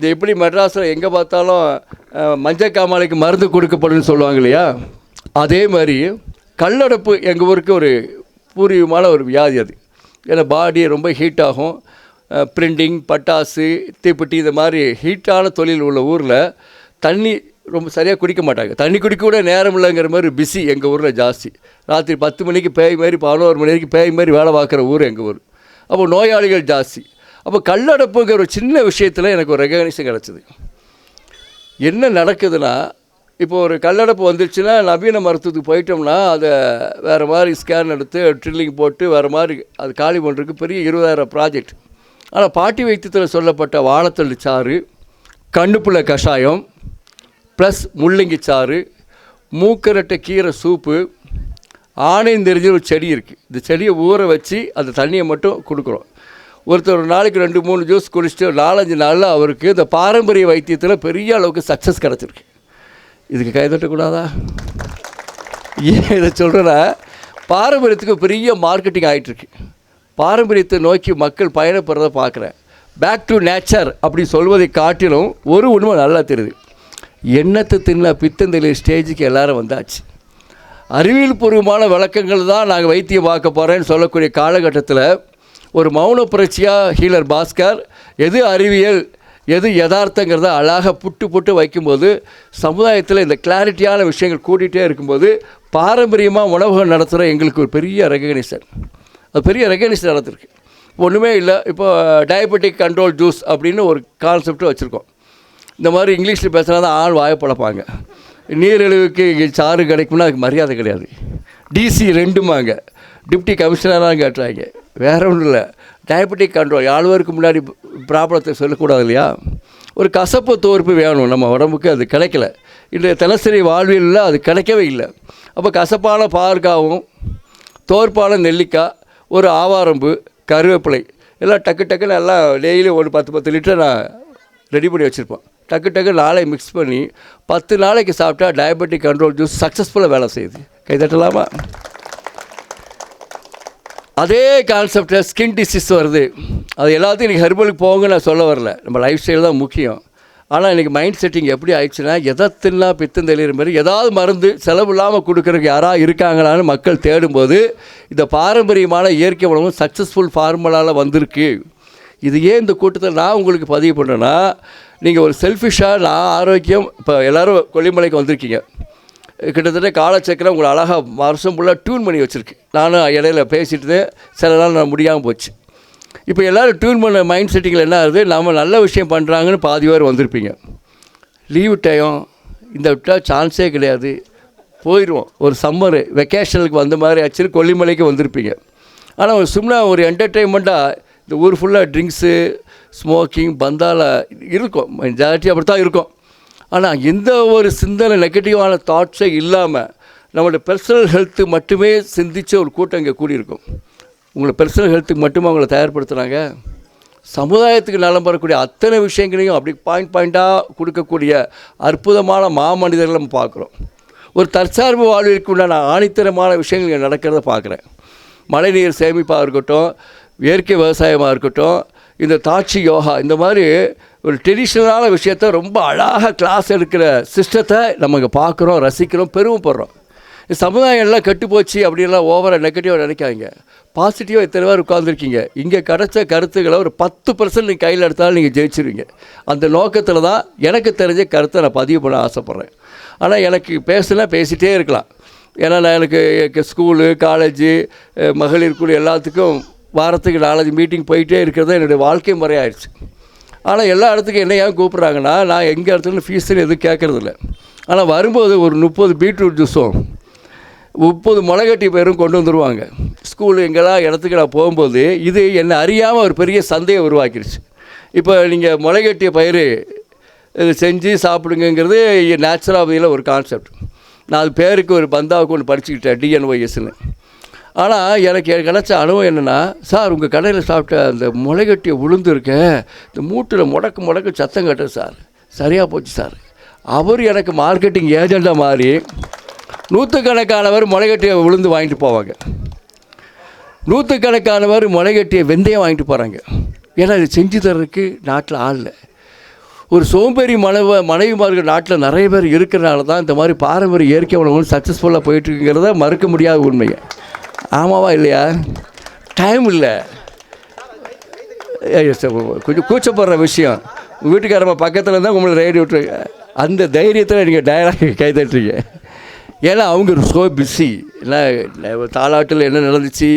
இது எப்படி மெட்ராஸில் எங்கே பார்த்தாலும் மஞ்சள் காமாலைக்கு மருந்து கொடுக்கப்படும்னு சொல்லுவாங்க இல்லையா? அதே மாதிரி கல்லடப்பு எங்கள் ஊருக்கு ஒரு பூர்வீகமான ஒரு வியாதி அது. ஏன்னா பாடி ரொம்ப ஹீட் ஆகும். பிரிண்டிங் பட்டாசு தீப்பெட்டி இந்த மாதிரி ஹீட்டான தொழில் உள்ள ஊரில் தண்ணி ரொம்ப சரியாக குடிக்க மாட்டாங்க. தண்ணி குடிக்க கூட நேரம் இல்லைங்கிற மாதிரி பிஸி எங்கள் ஊரில் ஜாஸ்தி. ராத்திரி பத்து மணிக்கு பேய் மாதிரி பதினோரு மணி வரைக்கும் பேய் மாதிரி வேலை பார்க்குற ஊர் எங்கள் ஊர். அப்போ நோயாளிகள் ஜாஸ்தி. அப்போ கல்லடப்புங்கிற ஒரு சின்ன விஷயத்தில் எனக்கு ஒரு ரெகக்னிஷன் கிடச்சிது. என்ன நடக்குதுன்னா இப்போ ஒரு கல்லடப்பு வந்துருச்சுன்னா நவீன மருத்துவத்துக்கு போயிட்டோம்னா அதை வேறு மாதிரி ஸ்கேன் எடுத்து ட்ரில்லிங் போட்டு வேறு மாதிரி அது காலி பண்ணுறதுக்கு பெரிய இருபதாயிரம் ப்ராஜெக்ட் ஆனால் பாட்டி வைத்தியத்தில் சொல்லப்பட்ட வாழைத்தள்ளு சாறு கண்ணுப்புள்ள கஷாயம் ப்ளஸ் முள்ளங்கி சாறு மூக்கரட்டை கீரை சூப்பு ஆணையம் தெரிஞ்ச ஒரு செடி இருக்குது இந்த செடியை ஊற வச்சு அந்த தண்ணியை மட்டும் கொடுக்குறோம். ஒருத்தர் ஒரு நாளைக்கு ரெண்டு மூணு ஜூஸ் குடிச்சிட்டு நாலஞ்சு நாளில் அவருக்கு இந்த பாரம்பரிய வைத்தியத்தில் பெரிய அளவுக்கு சக்ஸஸ் கிடச்சிருக்கு. இதுக்கு கைதட்டக்கூடாதா ஏன் இதை சொல்கிறேன்னா பாரம்பரியத்துக்கு பெரிய மார்க்கெட்டிங் ஆகிட்டுருக்கு பாரம்பரியத்தை நோக்கி மக்கள் பயணப்படுறத பார்க்குறேன். பேக் டு நேச்சர் அப்படி சொல்வதை காட்டிலும் ஒரு உண்மை நல்லா தெரியுது. எண்ணத்தை தின்ன பித்தந்தெளி ஸ்டேஜுக்கு எல்லாரும் வந்தாச்சு. அறிவியல் பூர்வமான விளக்கங்கள் தான் நாங்கள் வைத்தியம் பார்க்க போகிறேன்னு சொல்லக்கூடிய காலகட்டத்தில் ஒரு மௌன புரட்சியாக ஹீலர் பாஸ்கர்? எது அறிவியல்? எது யதார்த்தங்கிறத அழகாக புட்டு புட்டு வைக்கும்போது சமுதாயத்தில் இந்த கிளாரிட்டியான விஷயங்கள் கூட்டிகிட்டே இருக்கும்போது பாரம்பரியமாக உணவுகள் நடத்துகிற எங்களுக்கு ஒரு பெரிய ரெகக்னிஷன். அது பெரிய ரெகக்னிஷன் நடத்திருக்கு ஒன்றுமே இல்லை. இப்போ டயபெட்டிக் கண்ட்ரோல் ஜூஸ் அப்படின்னு ஒரு கான்செப்ட் வச்சுருக்கோம். இந்த மாதிரி இங்கிலீஷில் பேசுனா தான் ஆள் வாயை பழப்பாங்க நீரிழிவுக்கு இங்கே சாறு கிடைக்கும்னா அதுக்கு மரியாதை கிடையாது. டிசி ரெண்டுமாங்க டிப்டி கமிஷனராக கேட்டுறாங்க வேறு ஒன்றும் இல்லை. டயபெட்டிக் கண்ட்ரோல் யாழ்வருக்கு முன்னாடி ப்ராப்ளத்தை சொல்லக்கூடாது இல்லையா? ஒரு கசப்பு தோற்பு வேணும். நம்ம உடம்புக்கு அது கிடைக்கல. இன்றைய தினசரி வாழ்வியலில் அது கிடைக்கவே இல்லை. அப்போ கசப்பான பாற்காவும் தோற்பான நெல்லிக்காய் ஒரு ஆவாரம்பு கருவேப்பிலை எல்லாம் டக்கு டக்குன்னு எல்லாம் டெய்லி ஒரு பத்து பத்து லிட்டர் நான் ரெடி பண்ணி வச்சுருப்போம் டக்கு டக்கு நாளை மிக்ஸ் பண்ணி பத்து நாளைக்கு சாப்பிட்டா டயபெட்டிக் கண்ட்ரோல் ஜூஸ் சக்ஸஸ்ஃபுல்லாக வேலை செய்யுது. கைதட்டலாமா அதே கான்செப்டில் ஸ்கின் டிசீஸ் வருது. அது எல்லாத்தையும் இன்றைக்கி ஹெர்பலுக்கு போங்க நான் சொல்ல வரல. நம்ம லைஃப் ஸ்டைல் தான் முக்கியம். ஆனால் இன்றைக்கி மைண்ட் செட்டிங் எப்படி ஆயிடுச்சுன்னா எதை தின்னா பித்தம் தெளிகிற மாதிரி ஏதாவது மருந்து செலவு இல்லாமல் கொடுக்குறதுக்கு யாராக இருக்காங்களான்னு மக்கள் தேடும்போது இந்த பாரம்பரியமான இயற்கை உணவும் சக்ஸஸ்ஃபுல் ஃபார்முலாவில் வந்திருக்கு. இது ஏன் இந்த கூட்டத்தில் நான் உங்களுக்கு பதிவு பண்ணேன்னா நீங்கள் ஒரு செல்ஃபிஷாக நான் ஆரோக்கியம் இப்போ எல்லோரும் கொல்லிமலைக்கு வந்திருக்கீங்க. கிட்டத்தட்ட காலச்சக்கரம் உங்களை அழகாக வருஷம் ஃபுல்லாக டியூன் பண்ணி வச்சுருக்கு. நானும் இடையில பேசிட்டு சில நாள் நான் முடியாமல் போச்சு. இப்போ எல்லோரும் டியூன் பண்ண மைண்ட் செட்டிங்கில் என்ன ஆகுது? நம்ம நல்ல விஷயம் பண்ணுறாங்கன்னு பாதி பேர் வந்திருப்பீங்க. லீவு டைம் இந்த விட்டால் சான்ஸே கிடையாது. போயிடுவோம் ஒரு சம்மரு வெக்கேஷனுக்கு வந்த மாதிரி ஆச்சு. கொல்லிமலைக்கு வந்திருப்பீங்க. ஆனால் ஒரு சும்மா ஒரு என்டர்டெயின்மெண்ட்டாக இந்த ஊர் ஃபுல்லாக ட்ரிங்க்ஸு ஸ்மோக்கிங் பந்தால இருக்கும். மெஜாரிட்டி அப்படி தான் இருக்கும். ஆனால் எந்த ஒரு சிந்தனை நெகட்டிவான தாட்ஸே இல்லாமல் நம்மளோட பர்சனல் ஹெல்த்து மட்டுமே சிந்தித்த ஒரு கூட்டம் இங்கே கூடியிருக்கும். உங்களை பர்சனல் ஹெல்த்துக்கு மட்டுமே அவங்கள தயார்படுத்துகிறாங்க சமுதாயத்துக்கு நலம் பெறக்கூடிய அத்தனை விஷயங்களையும் அப்படி பாயிண்ட் பாயிண்ட்டாக கொடுக்கக்கூடிய அற்புதமான மாமனிதர்களை நம்ம பார்க்குறோம். ஒரு தற்சார்பு வாழ்விற்கு உண்டான ஆணித்தரமான விஷயங்கள் இங்கே நடக்கிறத பார்க்குறேன். மழைநீர் சேமிப்பாக இருக்கட்டும் இயற்கை விவசாயமாக இருக்கட்டும் இந்த தாட்சி யோகா இந்த மாதிரி ஒரு ட்ரெடிஷ்னலான விஷயத்த ரொம்ப அழகாக கிளாஸ் எடுக்கிற சிஸ்டத்தை நம்ம இங்கே பார்க்குறோம் ரசிக்கிறோம் பெருமைப்படுறோம் சமுதாயம் எல்லாம் கட்டுப்போச்சு அப்படின்லாம் ஓவராக நெகட்டிவாக நினைக்காதீங்க. பாசிட்டிவாக இத்தனை பேர் உட்காந்துருக்கீங்க இங்கே கிடச்ச கருத்துக்களை ஒரு பத்து பர்சன்ட் நீங்கள் கையில் எடுத்தாலும் நீங்கள் ஜெயிச்சிருவீங்க. அந்த நோக்கத்தில் தான் எனக்கு தெரிஞ்ச கருத்தை நான் பதிவு பண்ண ஆசைப்பட்றேன். ஆனால் எனக்கு பேசுனா பேசிகிட்டே இருக்கலாம். ஏன்னா நான் எனக்கு ஸ்கூலு காலேஜு மகளிர் குழு எல்லாத்துக்கும் வாரத்துக்கு நாலஞ்சு மீட்டிங் போயிட்டே இருக்கிறது என்னுடைய வாழ்க்கை முறையாயிடுச்சு ஆனால் எல்லா இடத்துக்கும் என்ன ஏன் கூப்பிட்றாங்கன்னா நான் எங்கள் இடத்துல ஃபீஸுன்னு எதுவும் கேட்குறதில்ல. ஆனால் வரும்போது ஒரு முப்பது பீட்ரூட் ஜூஸும் முப்பது முளைகட்டி பேரும் கொண்டு வந்துடுவாங்க ஸ்கூலு எங்கெல்லாம் இடத்துக்கு நான் போகும்போது இது என்னை அறியாமல் ஒரு பெரிய சந்தையை உருவாக்கிடுச்சு இப்போ நீங்கள் முளைகட்டிய பயிர் இது செஞ்சு சாப்பிடுங்கிறது நேச்சுராபதியில் ஒரு கான்செப்ட் நான் அது பேருக்கு ஒரு பந்தாவுக்கு ஒன்று படிச்சுக்கிட்டேன் டிஎன்ஒய்எஸ்ன்னு ஆனால் எனக்கு கிடச்ச அனுபவம் என்னென்னா சார் உங்கள் கடையில் சாப்பிட்ட அந்த முளைகட்டிய உளுந்து இருக்க இந்த மூட்டில் முடக்கு முடக்கு சத்தம் கட்டுறது சார். சரியாக போச்சு சார். அவர் எனக்கு மார்க்கெட்டிங் ஏஜெண்டாக மாறி நூற்றுக்கணக்கானவர் முளைகட்டிய உளுந்து வாங்கிட்டு போவாங்க. நூற்றுக்கணக்கானவர் முளைகட்டிய வெந்தயம் வாங்கிட்டு போகிறாங்க ஏன்னா இது செஞ்சு தர்றதுக்கு நாட்டில் ஆள் இல்லை. ஒரு சோம்பேறி மனைவ மனைவிமார்கள் நாட்டில் நிறைய பேர் இருக்கிறனால தான் இந்த மாதிரி பாரம்பரிய இயற்கை உணவுகள் சக்ஸஸ்ஃபுல்லாக போயிட்டுருக்குங்கிறத மறுக்க முடியாத உண்மைங்க ஆமாவா இல்லையா? டைம் இல்லை. கொஞ்சம் கூச்சப்படுற விஷயம். வீட்டுக்காரம்மா பக்கத்தில் இருந்தால் உங்களை ரேடியோ விட்டு அந்த தைரியத்தில் நீங்கள் டயலாக் கை தட்டுறீங்க. ஏன்னா அவங்க ஸோ பிஸி என்ன தாலாட்டில் என்ன நடந்துச்சு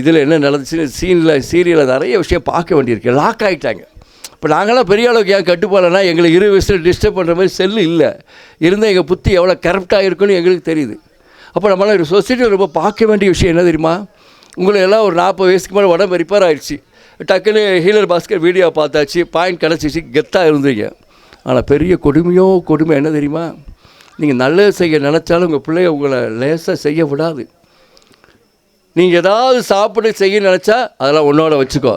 இதில் என்ன நடந்துச்சுன்னு சீனில் சீரியலில் நிறைய விஷயம் பார்க்க வேண்டியிருக்கு. லாக் ஆகிட்டாங்க இப்போ நாங்களாம் பெரிய அளவுக்கு ஏன் கட்டுப்பாடுனா எங்களுக்கு இரு வயசில் டிஸ்டர்ப் பண்ணுற மாதிரி செல்லு இல்லை. இருந்தால் எங்கள் புத்தி எவ்வளோ கரெக்டாக இருக்குன்னு எங்களுக்கு தெரியுது. அப்போ நம்மளாம் ஒரு சொசைட்டியில் ரொம்ப பார்க்க வேண்டிய விஷயம் என்ன தெரியுமா? உங்களை எல்லாம் ஒரு நாற்பது வயசுக்கு மேலே உடம்பு ரிப்பேர் ஆகிடுச்சு டக்குன்னு ஹீலர் பாஸ்கர் வீடியோ பார்த்தாச்சு பாயிண்ட் கிடச்சிச்சு கெத்தாக இருந்தீங்க. ஆனால் பெரிய கொடுமையோ கொடுமை என்ன தெரியுமா? நீங்கள் நல்லது செய்ய நினச்சாலும் உங்கள் பிள்ளைய உங்களை லேசாக செய்ய விடாது. நீங்கள் ஏதாவது சாப்பிட செய்ய நினச்சா அதெல்லாம் உன்னோட வச்சுக்கோ.